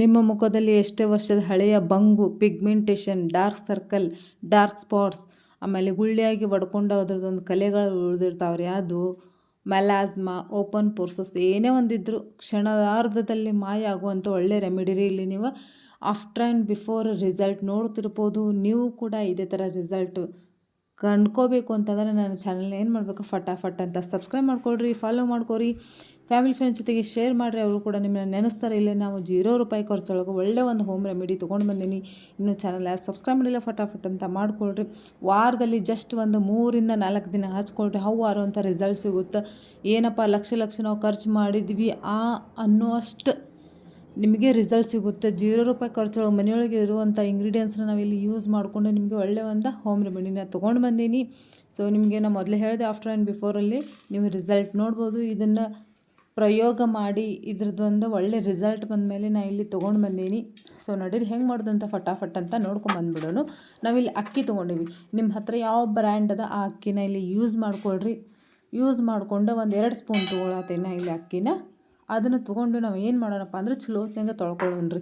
ನಿಮ್ಮ ಮುಖದಲ್ಲಿ ಎಷ್ಟೇ ವರ್ಷದ ಹಳೆಯ ಬಂಗು, pigmentation, dark circle, dark spots, ಆಮೇಲೆ ಗುಳ್ಳೆಯಾಗಿ ಒಡ್ಕೊಂಡು ಅದ್ರದ್ದೊಂದು ಕಲೆಗಳು ಉಳಿದಿರ್ತಾವ್ರಿ. ಅದು ಮೆಲಾಸ್ಮಾ ಓಪನ್ ಪೋರ್ಸಸ್, ಏನೇ ಒಂದಿದ್ರು ಕ್ಷಣಾರ್ಧದಲ್ಲಿ ಮಾಯ ಆಗುವಂಥ ಒಳ್ಳೆ ರೆಮಿಡಿ ರೀ ಇಲ್ಲಿ ನೀವು. ಆಫ್ಟರ್ ಆ್ಯಂಡ್ ಬಿಫೋರ್ ರಿಸಲ್ಟ್ ನೋಡ್ತಿರ್ಬೋದು, ನೀವು ಕೂಡ ಇದೇ ಥರ ರಿಸಲ್ಟ್ ಕಂಡ್ಕೋಬೇಕು ಅಂತಂದರೆ ನನ್ನ ಚಾನಲ್ ಏನು ಮಾಡಬೇಕು? ಫಟಾಫಟ್ ಅಂತ ಸಬ್ಸ್ಕ್ರೈಬ್ ಮಾಡ್ಕೊಳ್ರಿ, ಫಾಲೋ ಮಾಡ್ಕೊರಿ ಫ್ಯಾಮಿಲಿ ಫ್ರೆಂಡ್ಸ್ ಜೊತೆಗೆ ಶೇರ್ ಮಾಡಿರಿ, ಅವರು ಕೂಡ ನಿಮ್ಮನ್ನ ನೆನೆಸ್ತಾರೆ. ಇಲ್ಲೇ ನಾವು ಜೀರೋ ರೂಪಾಯಿ ಖರ್ಚೊಳಗೆ ಒಳ್ಳೆ ಒಂದು ಹೋಮ್ ರೆಮಿಡಿ ತೊಗೊಂಡು ಬಂದೀನಿ. ಇನ್ನೂ ಚಾನಲ್ ಸಬ್ಸ್ಕ್ರೈಬ್ ಮಾಡಿಲ್ಲ, ಫಟಾಫಟ್ ಅಂತ ಮಾಡ್ಕೊಳ್ರಿ. ವಾರದಲ್ಲಿ ಜಸ್ಟ್ ಒಂದು ಮೂರಿಂದ ನಾಲ್ಕು ದಿನ ಹಚ್ಕೊಳ್ರಿ. ಹೌವಾರು ಅಂತ ರಿಸಲ್ಟ್ ಸಿಗುತ್ತೆ. ಏನಪ್ಪ, ಲಕ್ಷ ಲಕ್ಷ ನಾವು ಖರ್ಚು ಮಾಡಿದ್ವಿ. ಆ ಅನ್ನುವಷ್ಟು ನಿಮಗೆ ರಿಸಲ್ಟ್ ಸಿಗುತ್ತೆ. ಜೀರೋ ರೂಪಾಯಿ ಖರ್ಚೊಳಗೆ ಮನೆಯೊಳಗೆ ಇರುವಂಥ ಇಂಗ್ರೀಡಿಯೆಂಟ್ಸ್ನ ನಾವಿಲ್ಲಿ ಯೂಸ್ ಮಾಡಿಕೊಂಡು ನಿಮಗೆ ಒಳ್ಳೆಯ ಒಂದು ಹೋಮ್ ರೆಮಿಡಿನ ತೊಗೊಂಡು ಬಂದೀನಿ. ಸೊ ನಿಮಗೆ ನಾನು ಮೊದಲೇ ಹೇಳಿದೆ ಆಫ್ಟರ್ ಆ್ಯಂಡ್ ಬಿಫೋರಲ್ಲಿ ನೀವು ರಿಸಲ್ಟ್ ನೋಡ್ಬೋದು. ಇದನ್ನು ಪ್ರಯೋಗ ಮಾಡಿ ಇದ್ರದ್ದು ಒಂದು ಒಳ್ಳೆ ರಿಸಲ್ಟ್ ಬಂದ ಮೇಲೆ ನಾನು ಇಲ್ಲಿ ತೊಗೊಂಡು ಬಂದೀನಿ. ಸೊ ನಡೀರಿ ಹೆಂಗೆ ಮಾಡೋದಂತ ಫಟಾಫಟ್ ಅಂತ ನೋಡ್ಕೊಂಡು ನಾವಿಲ್ಲಿ ಅಕ್ಕಿ ತೊಗೊಂಡಿವಿ. ನಿಮ್ಮ ಹತ್ರ ಯಾವ ಬ್ರ್ಯಾಂಡ್ ಅದ ಆ ಅಕ್ಕಿನ ಇಲ್ಲಿ ಯೂಸ್ ಮಾಡ್ಕೊಳ್ರಿ. ಯೂಸ್ ಮಾಡಿಕೊಂಡು ಒಂದು ಎರಡು ಸ್ಪೂನ್ ತೊಗೊಳತ್ತೇನೆ ಇಲ್ಲಿ ಅಕ್ಕಿನ. ಅದನ್ನು ತೊಗೊಂಡು ನಾವು ಏನು ಮಾಡೋಣಪ್ಪ ಅಂದ್ರೆ ಚಲೋ ಹೊತ್ನಾಗ ತೊಳ್ಕೊಳ್ಳೋನ್ರಿ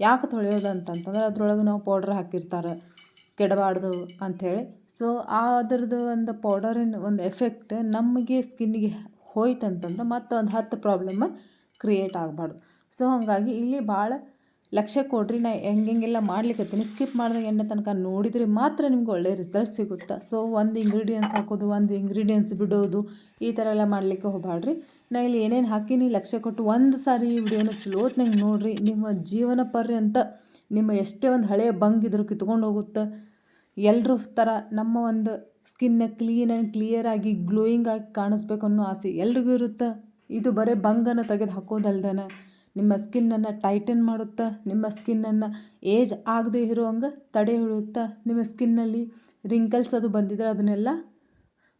ಯಾಕೆ ತೊಳೆಯೋದು ಅಂತಂತಂದ್ರೆ ಅದ್ರೊಳಗೆ ನಾವು ಪೌಡ್ರ್ ಹಾಕಿರ್ತಾರೆ. ಕೆಡಬಾರ್ದು ಅಂಥೇಳಿ ಸೊ ಅದ್ರದ್ದು ಒಂದು ಪೌಡರಿನ ಒಂದು ಎಫೆಕ್ಟ್ ನಮಗೆ ಸ್ಕಿನ್ನಿಗೆ ಹೋಯ್ತಂತಂದ್ರೆ ಮತ್ತೆ ಒಂದು ಹತ್ತು ಪ್ರಾಬ್ಲಮ್ ಕ್ರಿಯೇಟ್ ಆಗಬಾರ್ದು. ಸೊ ಹಾಗಾಗಿ ಇಲ್ಲಿ ಭಾಳ ಲಕ್ಷ್ಯ ಕೊಡ್ರಿ, ನಾ ಹೆಂಗೆಲ್ಲ ಮಾಡ್ಲಿಕ್ಕತ್ತೀನಿ ಸ್ಕಿಪ್ ಮಾಡಿದಾಗ ಎಣ್ಣೆ ತನಕ ನೋಡಿದರೆ ಮಾತ್ರ ನಿಮ್ಗೆ ಒಳ್ಳೆ ರಿಸಲ್ಟ್ ಸಿಗುತ್ತೆ. ಸೊ ಒಂದು ಇಂಗ್ರೀಡಿಯೆಂಟ್ಸ್ ಹಾಕೋದು, ಒಂದು ಇಂಗ್ರೀಡಿಯೆಂಟ್ಸ್ ಬಿಡೋದು, ಈ ಥರ ಎಲ್ಲ ಮಾಡಲಿಕ್ಕೆ ಹೋಗಬಾಡ್ರಿ ನಾ ಇಲ್ಲಿ ಏನೇನು ಹಾಕೀನಿ ಲಕ್ಷ್ಯ ಕೊಟ್ಟು ಒಂದು ಸಾರಿ ಈ ವಿಡಿಯೋನ ಚಲೋತ್ನಂಗೆ ನೋಡಿರಿ. ನಿಮ್ಮ ಜೀವನ ಪರ್ಯಂತ ನಿಮ್ಮ ಎಷ್ಟೇ ಒಂದು ಹಳೆಯ ಬಂಗಿದ್ರು ಕಿತ್ಕೊಂಡು ಹೋಗುತ್ತೆ. ಎಲ್ಲರೂ ಥರ ನಮ್ಮ ಒಂದು ಸ್ಕಿನ್ನ ಕ್ಲೀನ್ ಆ್ಯಂಡ್ ಗ್ಲೋಯಿಂಗ್ ಆಗಿ ಕಾಣಿಸ್ಬೇಕು ಅನ್ನೋ ಆಸೆ ಎಲ್ರಿಗೂ ಇರುತ್ತೆ? ಇದು ಬರೀ ಬಂಗನ ತೆಗೆದು ಹಾಕೋದಲ್ದನ? ನಿಮ್ಮ ಸ್ಕಿನ್ನನ್ನು ಟೈಟನ್ ಮಾಡುತ್ತಾ? ನಿಮ್ಮ ಸ್ಕಿನ್ನನ್ನು ಏಜ್ ಆಗದೆ ಇರೋ ತಡೆ ಹಿಡಿಯುತ್ತಾ? ನಿಮ್ಮ ಸ್ಕಿನ್ನಲ್ಲಿ ರಿಂಕಲ್ಸ್ ಅದು ಬಂದಿದ್ರೆ ಅದನ್ನೆಲ್ಲ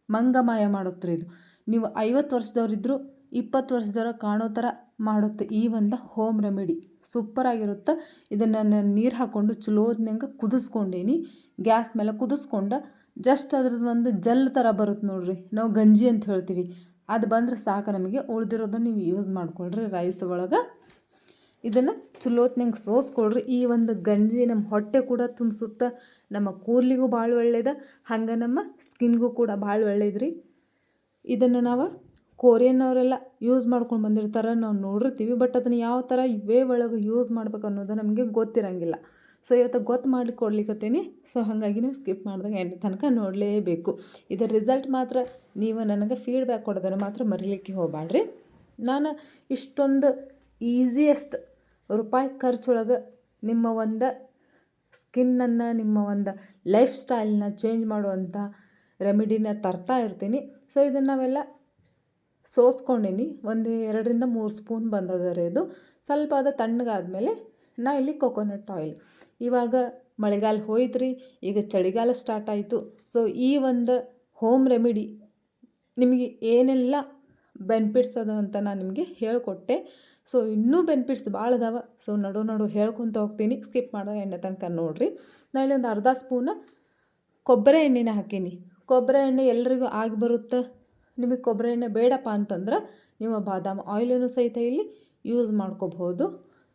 ಮಂಗಮಾಯ ಮಾಡುತ್ತೆ ಇದು? ನೀವು ಐವತ್ತು ವರ್ಷದವರಿದ್ದರೂ ಇಪ್ಪತ್ತು ವರ್ಷದವರ ಕಾಣೋ ಥರ ಮಾಡುತ್ತೆ ಈ ಒಂದು ಹೋಮ್ ರೆಮಿಡಿ ಸೂಪರಾಗಿರುತ್ತೆ ಇದನ್ನು ನಾನು ನೀರು ಹಾಕ್ಕೊಂಡು ಚಲೋದ್ನಂಗೆ ಕುದಿಸ್ಕೊಂಡೇನಿ. ಗ್ಯಾಸ್ ಮೇಲೆ ಕುದಿಸ್ಕೊಂಡು ಜಸ್ಟ್ ಅದ್ರದ್ದು ಒಂದು ಜಲ್ ಥರ ಬರುತ್ತೆ ನೋಡಿರಿ. ನಾವು ಗಂಜಿ ಅಂತ ಹೇಳ್ತೀವಿ. ಅದು ಬಂದರೆ ಸಾಕು ನಮಗೆ. ಉಳಿದಿರೋದು ನೀವು ಯೂಸ್ ಮಾಡ್ಕೊಳ್ರಿ ರೈಸ್ ಒಳಗೆ. ಇದನ್ನು ಚಲೋತ್ನಂಗೆ ಸೋಸ್ಕೊಳ್ರಿ. ಈ ಒಂದು ಗಂಜಿ ನಮ್ಮ ಹೊಟ್ಟೆ ಕೂಡ ತುಂಬಿಸುತ್ತೆ. ನಮ್ಮ ಕೂದಲಿಗೂ ಭಾಳ ಒಳ್ಳೇದ. ಹಂಗೆ ನಮ್ಮ ಸ್ಕಿನ್ಗೂ ಕೂಡ ಭಾಳ ಒಳ್ಳೇದ್ರಿ. ಇದನ್ನು ನಾವು ಕೊರಿಯನ್ನವರೆಲ್ಲ ಯೂಸ್ ಮಾಡ್ಕೊಂಡು ಬಂದಿರ್ತಾರೆ ನಾವು ನೋಡಿರ್ತೀವಿ. ಬಟ್ ಅದನ್ನು ಯಾವ ಥರ ವೇ ಒಳಗೆ ಯೂಸ್ ಮಾಡ್ಬೇಕು ಅನ್ನೋದು ನಮಗೆ ಗೊತ್ತಿರಂಗಿಲ್ಲ. ಸೊ ಇವತ್ತು ಗೊತ್ತು ಮಾಡಿ ಕೊಡ್ಲಿಕ್ಕತ್ತೀನಿ ಸೊ ಹಾಗಾಗಿ ನೀವು ಸ್ಕಿಪ್ ಮಾಡಿದಾಗ ಎಂಡ್ ತನಕ ನೋಡಲೇಬೇಕು. ಇದರ ರಿಸಲ್ಟ್ ಮಾತ್ರ ನೀವು ನನಗೆ ಫೀಡ್ಬ್ಯಾಕ್ ಕೊಡೋದನ್ನು ಮಾತ್ರ ಮರಿಲಿಕ್ಕೆ ಹೋಗಬೇಡ್ರಿ ನಾನು ಇಷ್ಟೊಂದು ಈಸಿಯೆಸ್ಟ್ ರೂಪಾಯಿ ಖರ್ಚೊಳಗೆ ನಿಮ್ಮ ಒಂದು ಸ್ಕಿನ್ನನ್ನು ನಿಮ್ಮ ಒಂದು ಲೈಫ್ ಸ್ಟೈಲ್ನ ಚೇಂಜ್ ಮಾಡುವಂಥ ರೆಮಿಡಿನ ತರ್ತಾ ಇರ್ತೀನಿ. ಸೊ ಇದನ್ನು ನಾವೆಲ್ಲ ಸೋಸ್ಕೊಂಡಿನಿ. ಒಂದು ಎರಡರಿಂದ ಮೂರು ಸ್ಪೂನ್ ಬಂದದ ರೀ ಇದು. ಸ್ವಲ್ಪ ಅದು ತಣ್ಣಗಾದ್ಮೇಲೆ ನಾ ಇಲ್ಲಿ ಕೊಕೊನಟ್ ಆಯಿಲ್ ಇವಾಗ ಮಳೆಗಾಲ ಹೋಯ್ತು ಈಗ ಚಳಿಗಾಲ ಸ್ಟಾರ್ಟ್ ಆಯಿತು. ಸೊ ಈ ಒಂದು ಹೋಮ್ ರೆಮಿಡಿ ನಿಮಗೆ ಏನೆಲ್ಲ ಬೆನಿಫಿಟ್ಸ್ ಅದಾವ ಅಂತ ನಾನು ನಿಮಗೆ ಹೇಳಿಕೊಟ್ಟೆ. ಸೊ ಇನ್ನೂ ಬೆನಿಫಿಟ್ಸ್ ಭಾಳ ಅದಾವ. ಸೊ ನಡು ನಡು ಹೇಳ್ಕೊತ ಹೋಗ್ತೀನಿ. ಸ್ಕಿಪ್ ಮಾಡೋ ಎಣ್ಣೆ ತನಕ ನೋಡಿರಿ. ನಾ ಇಲ್ಲಿ ಒಂದು ಅರ್ಧ ಸ್ಪೂನ ಕೊಬ್ಬರಿ ಎಣ್ಣೆನ ಹಾಕೀನಿ. ಕೊಬ್ಬರಿ ಎಣ್ಣೆ ಎಲ್ರಿಗೂ ಆಗಿ ಬರುತ್ತೆ? ನಿಮಗೆ ಕೊಬ್ಬರಿ ಎಣ್ಣೆ ಬೇಡಪ್ಪ ಅಂತಂದ್ರೆ, ನಿಮ್ಮ ಬಾದಾಮ್ ಆಯಿಲನ್ನು ಸಹಿತ ಇಲ್ಲಿ ಯೂಸ್ ಮಾಡ್ಕೋಬಹುದು.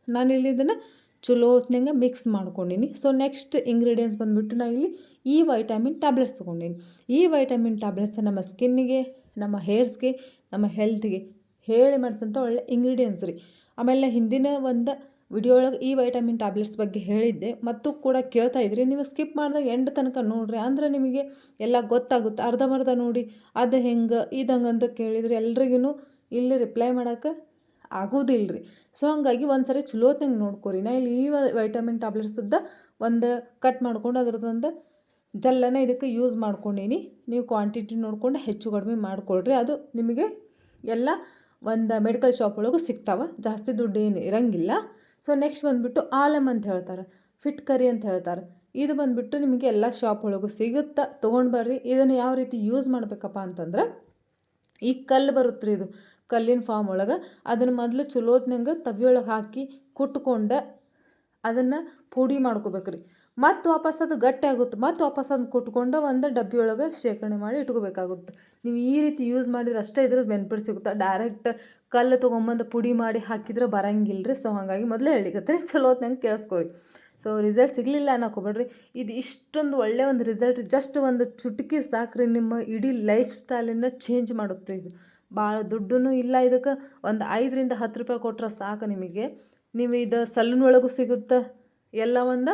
ನಾನಿಲ್ಲಿ ಇದನ್ನು ಚಲೋ ಹೊತ್ನಂಗೆ ಮಿಕ್ಸ್ ಮಾಡ್ಕೊಂಡೀನಿ. ಸೊ ನೆಕ್ಸ್ಟ್ ಇಂಗ್ರೀಡಿಯೆಂಟ್ಸ್ ಬಂದುಬಿಟ್ಟು ನಾನು ಇಲ್ಲಿ ಈ ವೈಟಮಿನ್ ಟ್ಯಾಬ್ಲೆಟ್ಸ್ ತೊಗೊಂಡೀನಿ. ಈ ವೈಟಮಿನ್ ಟ್ಯಾಬ್ಲೆಟ್ಸ್ ನಮ್ಮ ಸ್ಕಿನ್ನಿಗೆ ನಮ್ಮ ಹೇರ್ಸ್ಗೆ ನಮ್ಮ ಹೆಲ್ತ್ಗೆ ಹೇಳಿ ಮಾಡಿಸಂಥ ಒಳ್ಳೆ ಇಂಗ್ರೀಡಿಯೆಂಟ್ಸ್ ರೀ. ಆಮೇಲೆ ಹಿಂದಿನ ಒಂದು ವಿಡಿಯೋ ಒಳಗೆ ಈ ವೈಟಮಿನ್ ಟ್ಯಾಬ್ಲೆಟ್ಸ್ ಬಗ್ಗೆ ಹೇಳಿದ್ದೆ. ಮತ್ತು ಕೂಡ ಕೇಳ್ತಾ ಇದ್ರಿ. ನೀವು ಸ್ಕಿಪ್ ಮಾಡಿದಾಗ ಎಂಡ್ ತನಕ ನೋಡ್ರಿ. ಅಂದರೆ ನಿಮಗೆ ಎಲ್ಲ ಗೊತ್ತಾಗುತ್ತೆ. ಅರ್ಧಂಬರ್ಧ ನೋಡಿ. ಅದು ಹೆಂಗೆ, ಇದಂಗೆ ಅಂತ ಕೇಳಿದ್ರೆ ಎಲ್ರಿಗೂ ಇಲ್ಲಿ ರಿಪ್ಲೈ ಮಾಡೋಕೆ ಆಗೋದಿಲ್ಲ ರೀ ಸೊ ಹಂಗಾಗಿ ಒಂದು ಸರಿ ಚಲೋತ್ನಂಗೆ ನೋಡ್ಕೊರಿ. ನಾ ಇಲ್ಲಿ ಈ ವೈಟಮಿನ್ ಟ್ಯಾಬ್ಲೆಟ್ಸದ್ದ ಒಂದು ಕಟ್ ಮಾಡ್ಕೊಂಡು ಅದ್ರದ್ದೊಂದು ಜಲ್ಲನೇ ಇದಕ್ಕೆ ಯೂಸ್ ಮಾಡ್ಕೊಂಡೀನಿ. ನೀವು ಕ್ವಾಂಟಿಟಿ ನೋಡ್ಕೊಂಡು ಹೆಚ್ಚು ಕಡಿಮೆ ಮಾಡಿಕೊಳ್ರಿ. ಅದು ನಿಮಗೆ ಎಲ್ಲ ಒಂದು ಮೆಡಿಕಲ್ ಶಾಪ್ ಒಳಗೂ ಸಿಗ್ತಾವೆ. ಜಾಸ್ತಿ ದುಡ್ಡು ಏನು ಇರಂಗಿಲ್ಲ. ಸೊ ನೆಕ್ಸ್ಟ್ ಬಂದುಬಿಟ್ಟು ಆಲಮ್ ಅಂತ ಹೇಳ್ತಾರೆ. ಫಿಟ್ ಕರಿ ಅಂತ ಹೇಳ್ತಾರೆ. ಇದು ಬಂದುಬಿಟ್ಟು ನಿಮಗೆ ಎಲ್ಲ ಶಾಪ್ ಒಳಗೂ ಸಿಗುತ್ತಾ. ತೊಗೊಂಡು ಬರ್ರಿ. ಇದನ್ನು ಯಾವ ರೀತಿ ಯೂಸ್ ಮಾಡಬೇಕಪ್ಪ ಅಂತಂದ್ರೆ ಈ ಕಲ್ಲು ಬರುತ್ತೆ ರೀ ಇದು. ಕಲ್ಲಿನ ಫಾರ್ಮ್ ಒಳಗೆ ಅದನ್ನು ಮೊದಲು ಚಲೋತ್ನಂಗೆ ತವಿಯೊಳಗೆ ಹಾಕಿ ಕುಟ್ಕೊಂಡು ಅದನ್ನು ಪುಡಿ ಮಾಡ್ಕೋಬೇಕು ರೀ ಮತ್ತು ವಾಪಸ್ ಅದು ಗಟ್ಟಿ ಆಗುತ್ತೆ. ಮತ್ತು ವಾಪಸ್ ಅದನ್ನ ಕುಟ್ಕೊಂಡು ಒಂದು ಡಬ್ಬಿ ಒಳಗೆ ಶೇಖರಣೆ ಮಾಡಿ ಇಟ್ಕೋಬೇಕಾಗುತ್ತೆ. ನೀವು ಈ ರೀತಿ ಯೂಸ್ ಮಾಡಿದ್ರೆ ಅಷ್ಟೇ ಇದ್ರ ಬೆನಿಫಿಟ್ ಸಿಗುತ್ತೆ. ಡೈರೆಕ್ಟ್ ಕಲ್ಲು ತೊಗೊಂಬಂದು ಪುಡಿ ಮಾಡಿ ಹಾಕಿದ್ರೆ ಬರಂಗಿಲ್ಲ ರೀ ಸೊ ಹಾಗಾಗಿ ಮೊದಲೇ ಹೇಳಿಕತ್ತೆ ಚಲೋ ಹೊತ್ನಂಗೆ ಕೇಳಿಸ್ಕೊರಿ. ಸೊ ರಿಸಲ್ಟ್ ಸಿಗಲಿಲ್ಲ ಅನ್ನೋಕೋಬೇಡ್ರಿ ಇದು ಇಷ್ಟೊಂದು ಒಳ್ಳೆಯ ಒಂದು ರಿಸಲ್ಟ್ ಜಸ್ಟ್ ಒಂದು ಚುಟುಕಿ ಸಾಕ್ರಿ ನಿಮ್ಮ ಇಡೀ ಲೈಫ್ ಸ್ಟೈಲನ್ನು ಚೇಂಜ್ ಮಾಡುತ್ತೆ ಇದು. ಭಾಳ ದುಡ್ಡೂ ಇಲ್ಲ. ಇದಕ್ಕೆ ಒಂದು ಐದರಿಂದ ಹತ್ತು ರೂಪಾಯಿ ಕೊಟ್ಟರೆ ಸಾಕು ನಿಮಗೆ. ನೀವು ಇದು ಸಲೂನ್ ಒಳಗೂ ಸಿಗುತ್ತೆ. ಎಲ್ಲ ಒಂದು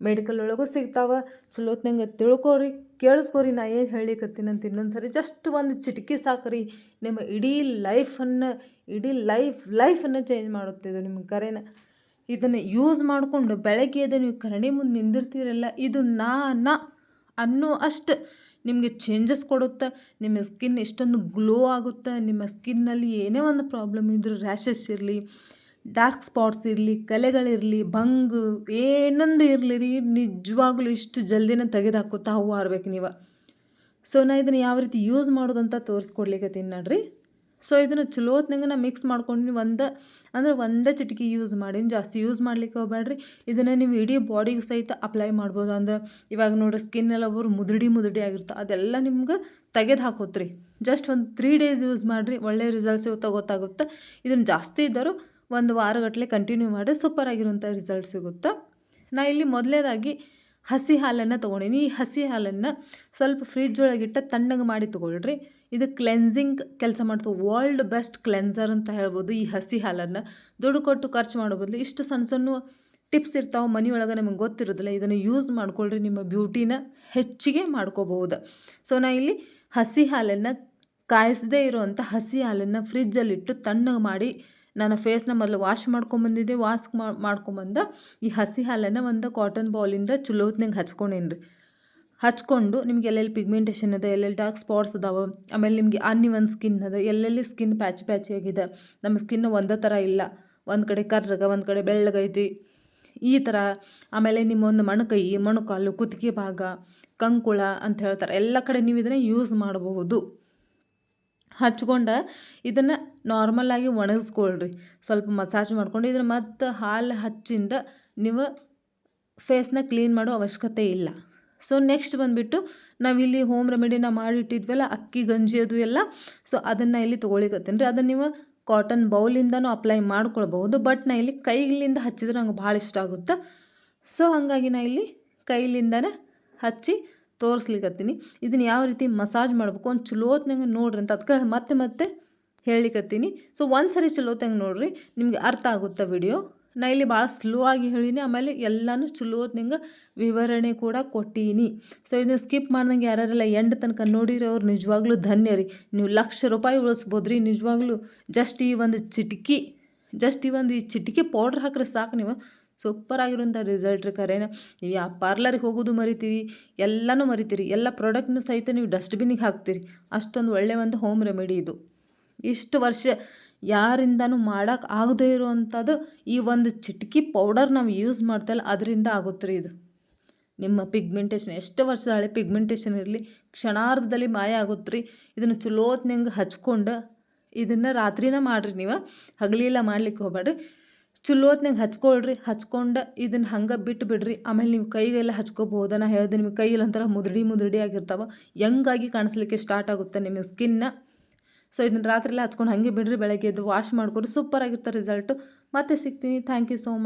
ಮೆಡಿಕಲ್ ಒಳಗೂ ಸಿಗ್ತಾವೆ. ಚಲೋತ್ನಂಗೆ ತಿಳ್ಕೊರಿ, ಕೇಳಿಸ್ಕೊರಿ. ನಾ ಏನು ಹೇಳಿಕತ್ತೀನಿ ಅಂತ ಇನ್ನೊಂದು ಸರಿ ಜಸ್ಟ್ ಒಂದು ಚಿಟಕಿ ಸಾಕ್ರಿ. ನಿಮ್ಮ ಇಡೀ ಲೈಫನ್ನು, ಇಡೀ ಲೈಫ್, ಲೈಫನ್ನು ಚೇಂಜ್ ಮಾಡುತ್ತೆ ಇದು ನಿಮ್ಮ ಕರೆನ. ಇದನ್ನು ಯೂಸ್ ಮಾಡಿಕೊಂಡು ಬೆಳಗ್ಗೆ ಎದ್ದು ನೀವು ಕರಣಿ ಮುಂದೆ ನಿಂದಿರ್ತೀರಲ್ಲ, ಇದು ನಾ ನಾ ಅನ್ನೋ ಅಷ್ಟು ನಿಮಗೆ ಚೇಂಜಸ್ ಕೊಡುತ್ತೆ, ನಿಮ್ಮ ಸ್ಕಿನ್ ಎಷ್ಟೊಂದು ಗ್ಲೋ ಆಗುತ್ತೆ, ನಿಮ್ಮ ಸ್ಕಿನ್ನಲ್ಲಿ ಏನೇ ಒಂದು ಪ್ರಾಬ್ಲಮ್ ಇದ್ದರೂ ರ್ಯಾಷಸ್ ಇರಲಿ ಡಾರ್ಕ್ ಸ್ಪಾಟ್ಸ್ ಇರಲಿ ಕಲೆಗಳಿರಲಿ ಬಂಗು ಏನೊಂದು ಇರಲಿ ರೀ, ನಿಜವಾಗ್ಲೂ ಇಷ್ಟು ಜಲ್ದಿನ ತೆಗೆದುಹಾಕುತ್ತಾ ಹೂವು ಆರ್ಬೇಕು ನೀವು. ಸೊ ನಾ ಇದನ್ನು ಯಾವ ರೀತಿ ಯೂಸ್ ಮಾಡೋದಂತ ತೋರಿಸ್ಕೊಡ್ಲಿಕ್ಕೆ ನೋಡ್ರಿ. ಸೊ ಇದನ್ನು ಚಲೋ ಹೊತ್ನಾಗ ನಾ ಮಿಕ್ಸ್ ಮಾಡ್ಕೊಂಡು ಒಂದು, ಅಂದರೆ ಒಂದೇ ಚಿಟಿಕೆ ಯೂಸ್ ಮಾಡಿ ಜಾಸ್ತಿ ಯೂಸ್ ಮಾಡ್ಲಿಕ್ಕೆ ಹೋಗ್ಬೇಡ್ರಿ ಇದನ್ನು ನೀವು ಇಡೀ ಬಾಡಿಗೆ ಸಹಿತ ಅಪ್ಲೈ ಮಾಡ್ಬೋದು. ಅಂದ್ರೆ ಇವಾಗ ನೋಡ್ರಿ ಸ್ಕಿನ್ ಎಲ್ಲ ಒಬ್ಬರು ಮುದುಡಿ ಮುದುಡಿ ಆಗಿರುತ್ತೆ ಅದೆಲ್ಲ ನಿಮ್ಗೆ ತೆಗೆದು ಹಾಕೋತ್ರಿ. ಜಸ್ಟ್ ಒಂದು ತ್ರೀ ಡೇಸ್ ಯೂಸ್ ಮಾಡಿರಿ, ಒಳ್ಳೆ ರಿಸಲ್ಟ್ಸ್ ಗೊತ್ತಾಗುತ್ತೆ ಇದನ್ನು ಜಾಸ್ತಿ ಇದ್ದರೂ ಒಂದು ವಾರಗಟ್ಟಲೆ ಕಂಟಿನ್ಯೂ ಮಾಡಿ ಸೂಪರ್ ಆಗಿರುವಂಥ ರಿಸಲ್ಟ್ ಸಿಗುತ್ತೆ. ನಾ ಇಲ್ಲಿ ಮೊದಲೇದಾಗಿ ಹಸಿ ಹಾಲನ್ನು ತೊಗೊಂಡಿನಿ. ಈ ಹಸಿ ಹಾಲನ್ನು ಸ್ವಲ್ಪ ಫ್ರಿಜ್ ಒಳಗಿಟ್ಟು ತಣ್ಣಗೆ ಮಾಡಿ ತೊಗೊಳ್ರಿ. ಇದು ಕ್ಲೆನ್ಸಿಂಗ್ ಕೆಲಸ ಮಾಡ್ತು ವರ್ಲ್ಡ್ ಬೆಸ್ಟ್ ಕ್ಲೆನ್ಸರ್ ಅಂತ ಹೇಳ್ಬೋದು ಈ ಹಸಿ ಹಾಲನ್ನು. ದುಡ್ಡು ಕೊಟ್ಟು ಖರ್ಚು ಮಾಡೋ ಬದಲು ಇಷ್ಟು ಸಣ್ಣ ಸಣ್ಣ ಟಿಪ್ಸ್ ಇರ್ತಾವೆ ಮನೆಯೊಳಗೆ ನಿಮಗೆ ಗೊತ್ತಿರೋದಿಲ್ಲ. ಇದನ್ನು ಯೂಸ್ ಮಾಡ್ಕೊಳ್ರಿ. ನಿಮ್ಮ ಬ್ಯೂಟಿನ ಹೆಚ್ಚಿಗೆ ಮಾಡ್ಕೋಬಹುದು. ಸೊ ನಾ ಇಲ್ಲಿ ಹಸಿ ಹಾಲನ್ನು ಕಾಯಿಸದೇ ಇರುವಂಥ ಹಸಿ ಹಾಲನ್ನು ಫ್ರಿಜ್ಜಲ್ಲಿಟ್ಟು ತಣ್ಣಗೆ ಮಾಡಿ ನಾನು ಫೇಸ್ನ ಮೊದಲು ವಾಶ್ ಮಾಡ್ಕೊಂಬಂದಿದ್ದೆ ವಾಶ್ ಮಾಡ್ಕೊಂಬಂದು ಈ ಹಸಿ ಹಾಲನ್ನು ಒಂದು ಕಾಟನ್ ಬಾಲಿಂದ ಚಲೋ ಹೊತ್ನಾಗ ಹಚ್ಕೊಂಡೇನಿ ರೀ ಹಚ್ಕೊಂಡು ನಿಮ್ಗೆ ಎಲ್ಲೆಲ್ಲಿ ಪಿಗ್ಮೆಂಟೇಷನ್ ಅದ, ಎಲ್ಲೆಲ್ಲಿ ಡಾರ್ಕ್ ಸ್ಪಾಟ್ಸ್ ಅದಾವೆ, ಆಮೇಲೆ ನಿಮಗೆ ಅನ್ಇವನ್ ಸ್ಕಿನ್ ಅದ, ಎಲ್ಲೆಲ್ಲಿ ಸ್ಕಿನ್ ಪ್ಯಾಚ್ ಪ್ಯಾಚಿ ಆಗಿದೆ, ನಮ್ಮ ಸ್ಕಿನ್ ಒಂದೇ ಥರ ಇಲ್ಲ. ಒಂದು ಕಡೆ ಕರ್ರಗ, ಒಂದು ಕಡೆ ಬೆಳ್ಳಗೈತಿ ಈ ಥರ ಆಮೇಲೆ ನಿಮ್ಮ ಒಂದು ಮಣಕೈ, ಮೊಣಕಾಲು, ಕುತ್ತಿಗೆ ಭಾಗ, ಕಂಕುಳ ಅಂತ ಹೇಳ್ತಾರೆ. ಎಲ್ಲ ಕಡೆ ನೀವು ಇದನ್ನು ಯೂಸ್ ಮಾಡಬಹುದು. ಹಚ್ಕೊಂಡು ಇದನ್ನು ನಾರ್ಮಲಾಗಿ ಒಣಗಿಸ್ಕೊಳ್ರಿ. ಸ್ವಲ್ಪ ಮಸಾಜ್ ಮಾಡ್ಕೊಂಡು ಇದನ್ನು ಮತ್ತು ಹಾಲು ಹಚ್ಚಿಂದ ನೀವು ಫೇಸ್ನ ಕ್ಲೀನ್ ಮಾಡೋ ಅವಶ್ಯಕತೆ ಇಲ್ಲ. ಸೊ ನೆಕ್ಸ್ಟ್ ಬಂದುಬಿಟ್ಟು ನಾವಿಲ್ಲಿ ಹೋಮ್ ರೆಮಿಡಿನ ಮಾಡಿಟ್ಟಿದ್ವಲ್ಲ, ಅಕ್ಕಿ, ಗಂಜಿ ಅದು ಎಲ್ಲ ಸೊ ಅದನ್ನು ಇಲ್ಲಿ ತೊಗೊಳಿಕತ್ತೀನಿ ರೀ. ಅದನ್ನು ನೀವು ಕಾಟನ್ ಬೌಲಿಂದನೂ ಅಪ್ಲೈ ಮಾಡ್ಕೊಳ್ಬಹುದು ಬಟ್ ನಾ ಇಲ್ಲಿ ಕೈಲಿಂದ ಹಚ್ಚಿದ್ರೆ ನಂಗೆ ಭಾಳ ಇಷ್ಟ ಆಗುತ್ತೆ. ಸೊ ಹಾಗಾಗಿ ನಾ ಇಲ್ಲಿ ಕೈಲಿಂದನೇ ಹಚ್ಚಿ ತೋರಿಸ್ಲಿಕ್ಕತ್ತೀನಿ ಇದನ್ನು ಯಾವ ರೀತಿ ಮಸಾಜ್ ಮಾಡಬೇಕು ಒಂದು ಚಲೋತ್ನಂಗೆ ನೋಡ್ರಿ ಅಂತ ಅದಕ್ಕೆ ಮತ್ತೆ ಮತ್ತೆ ಹೇಳಿಕತ್ತೀನಿ. ಸೊ ಒಂದು ಸರಿ ಚಲೋತ್ನಂಗೆ ನೋಡ್ರಿ, ನಿಮಗೆ ಅರ್ಥ ಆಗುತ್ತೆ ವಿಡಿಯೋ? ನಾ ಇಲ್ಲಿ ಭಾಳ ಸ್ಲೋ ಆಗಿ ಹೇಳೀನಿ, ಆಮೇಲೆ ಎಲ್ಲನೂ ಚಲೋತ್ನಂಗೆ ವಿವರಣೆ ಕೂಡ ಕೊಟ್ಟೀನಿ. ಸೊ ಇದನ್ನು ಸ್ಕಿಪ್ ಮಾಡ್ದಂಗೆ ಯಾರ್ಯಾರೆಲ್ಲ ಎಂಡ್ ತನಕ ನೋಡಿರಿ ಅವ್ರು ನಿಜವಾಗ್ಲೂ ಧನ್ಯ ರೀ ನೀವು ಲಕ್ಷ ರೂಪಾಯಿ ಉಳಿಸ್ಬೋದು ರೀ ನಿಜವಾಗ್ಲೂ. ಜಸ್ಟ್ ಈ ಒಂದು ಚಿಟಕಿ ಜಸ್ಟ್ ಈ ಒಂದು ಈ ಚಿಟಿಕೆ ಪೌಡ್ರ್ ಹಾಕ್ರೆ ಸಾಕು ನೀವು. ಸೂಪರ್ ಆಗಿರುವಂಥ ರಿಸಲ್ಟ್ ರೀ ಖರೇನ. ನೀವು ಯಾವ ಪಾರ್ಲರಿಗೆ ಹೋಗೋದು ಮರಿತೀರಿ, ಎಲ್ಲನೂ ಮರಿತೀರಿ, ಎಲ್ಲ ಪ್ರಾಡಕ್ಟ್ನು ಸಹಿತ ನೀವು ಡಸ್ಟ್ಬಿನ್ನಿಗೆ ಹಾಕ್ತೀರಿ. ಅಷ್ಟೊಂದು ಒಳ್ಳೆಯ ಒಂದು ಹೋಮ್ ರೆಮಿಡಿ ಇದು. ಇಷ್ಟು ವರ್ಷ ಯಾರಿಂದನೂ ಮಾಡೋಕೆ ಆಗದೇ ಇರುವಂಥದ್ದು ಈ ಒಂದು ಚಿಟಕಿ ಪೌಡರ್ ನಾವು ಯೂಸ್ ಮಾಡ್ತಲ್ಲ ಅದರಿಂದ ಆಗುತ್ತೆ ರೀ ಇದು. ನಿಮ್ಮ ಪಿಗ್ಮೆಂಟೇಷನ್ ಎಷ್ಟು ವರ್ಷದ ಹಳೆ ಪಿಗ್ಮೆಂಟೇಷನ್ ಇರಲಿ, ಕ್ಷಣಾರ್ಧದಲ್ಲಿ ಮಾಯ ಆಗುತ್ತೆ ರೀ ಇದನ್ನು ಚಲೋತ್ನಂಗೆ ಹಚ್ಕೊಂಡು ಇದನ್ನು ರಾತ್ರಿನ ಮಾಡಿರಿ ನೀವು. ಹಗಲಿಲ್ಲ ಮಾಡ್ಲಿಕ್ಕೆ ಹೋಗ್ಬೇಡ್ರಿ. ಚಲೋತ್ನಾಗ ಹಚ್ಕೊಳ್ರಿ, ಹಚ್ಕೊಂಡು ಇದನ್ನು ಹಂಗೆ ಬಿಟ್ಟು ಬಿಡ್ರಿ. ಆಮೇಲೆ ನೀವು ಕೈಗೆಲ್ಲ ಹಚ್ಕೋಬೋದು ನಾ ಹೇಳಿದೆ ನಿಮ್ಮ ಕೈಯಲ್ಲಿ ಒಂಥರ ಮುದುಡಿ ಮುದುಡಿ ಆಗಿರ್ತಾವೆ. ಯಂಗಾಗಿ ಕಾಣಿಸ್ಲಿಕ್ಕೆ ಸ್ಟಾರ್ಟ್ ಆಗುತ್ತೆ ನಿಮ್ಮ ಸ್ಕಿನ್ನ ಸೊ ಇದನ್ನು ರಾತ್ರಿ ಎಲ್ಲ ಹಚ್ಕೊಂಡು ಹಾಗೆ ಬಿಡ್ರಿ, ಬೆಳಗ್ಗೆ ಎದ್ದು ವಾಶ್ ಮಾಡ್ಕೊರಿ. ಸೂಪರ್ ಆಗಿರ್ತಾರೆ ರಿಸಲ್ಟು ಮತ್ತೆ ಸಿಗ್ತೀನಿ. Thank you so much